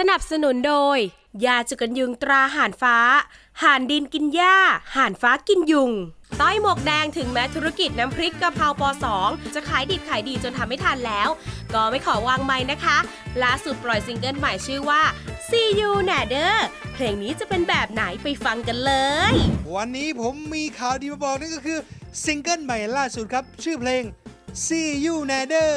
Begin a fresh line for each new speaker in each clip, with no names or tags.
สนับสนุนโดย ยาจุกันยุงตราห่านฟ้า ห่านดินกินหญ้า ห่านฟ้ากินยุง ต้อยหมวกแดงถึงแม้ธุรกิจน้ำพริกกะเพราปอสองจะขายดิบขายดีจนทำไม่ทันแล้ว ก็ไม่ขอวางไม้นะคะ ล่าสุดปล่อยซิงเกิลใหม่ชื่อว่า See You Nader เพลงนี้จะเป็นแบบไหนไปฟังกันเลย
วันนี้ผมมีข่าวดีมาบอกนั่นก็คือซิงเกิลใหม่ล่าสุดครับ ชื่อเพลง See You Nader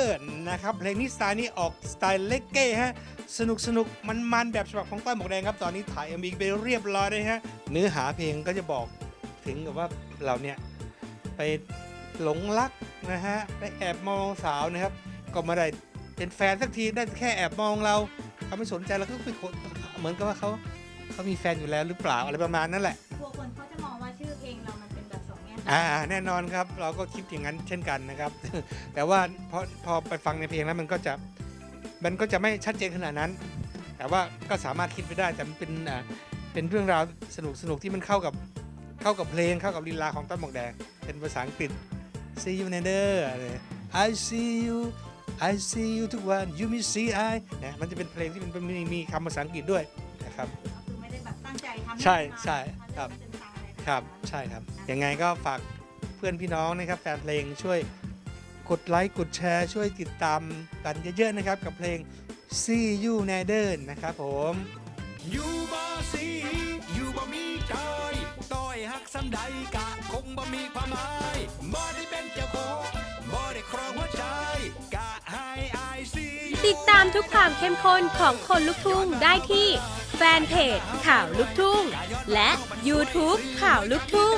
นะครับ เพลงนี้สไตล์นี้ออกสไตล์เลกเก้ฮะ สนุกสนุกมันมันๆแบบฉบับของต้อยหมวกแดงครับ ตอนนี้ถ่าย MV ไปเรียบร้อยเลยฮะ เนื้อหาเพลงก็จะบอกถึงกับว่าเราเนี่ยไปหลงรักนะฮะไปแอบมองสาวนะครับ ก็ไม่ได้เป็นแฟนสักทีได้แค่แอบมองเราเขาไม่สนใจเราก็ไปคนเหมือนกับว่าเขาเขามีแฟนอยู่แล้วหรือเปล่าอะไรประมาณนั้นแหละ
กลัวคนเขาจะมองว่าชื่อเพลงเรามันเป็นแบบสองแง่
อ่าแน่นอนครับ เราก็คิดอย่างนั้นเช่นกันนะครับ แต่ว่าพอพอไปฟังในเพลงแล้วมันก็จะ มันก็จะไม่ชัดเจนขนาดนั้น แต่ว่าก็สามารถคิดไปได้แต่มันเป็นอ่าเป็นเรื่องราวสนุกสนุกที่มันเข้ากับเข้ากับเพลงเข้ากับลีลาของต้นหมวกแดงเป็นภาษาอังกฤษ see you later อะไร I see you I see you ทุกวัน you miss see I นะมันจะเป็นเพลงที่มันมีมีคำภาษาอังกฤษด้วยนะครับ
ก็คือไม่ได้แบบตั้งใจทำ
ใช่ใช่
ค
ครั
รับบ
ครับใช่ครับยังไงก็ฝากเพื่อนพี่น้องนะครับแฟนเพลงช่วย กดไลค์กดแชร์ช่วยติดตามกันเยอะๆนะครับ กับเพลง See You Nader นะครับผม
อยู่บ่สีอยู่บ่มีใจต้อยหักสำใดกะคงบ่มีความหมายบ่ได้เป็นเจ้าของบ่ได้ครองหัวใจกะให้อายสี
ติดตามทุกความเข้มข้นของคนลุกทุ่งได้ที่แฟนเพจข่าวลุกทุ่ง และ YouTube ข่าวลุกทุ่ง